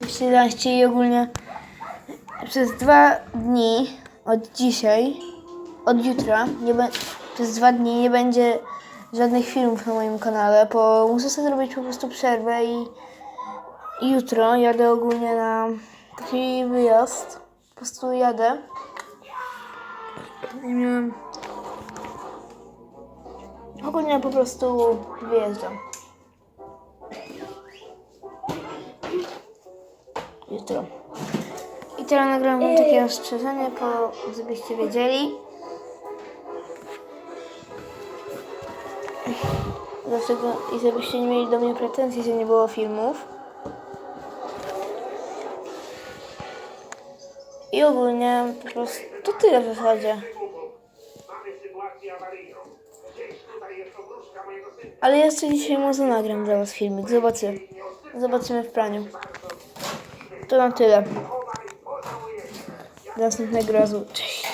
11 i ogólnie przez dwa dni od dzisiaj, od jutra, nie przez dwa dni nie będzie żadnych filmów na moim kanale, bo muszę sobie zrobić po prostu przerwę i, jutro jadę ogólnie na taki wyjazd. Po prostu jadę. Ogólnie po prostu wyjeżdżam. I teraz nagram wam takie ostrzeżenie, po, żebyście wiedzieli. Dlaczego, I żebyście nie mieli do mnie pretensji, że nie było filmów. I ogólnie po prostu to tyle w zasadzie. Ale jeszcze dzisiaj może nagram dla was filmik. Zobaczymy. Zobaczymy w praniu. To na tyle. Do następnego razu. Cześć.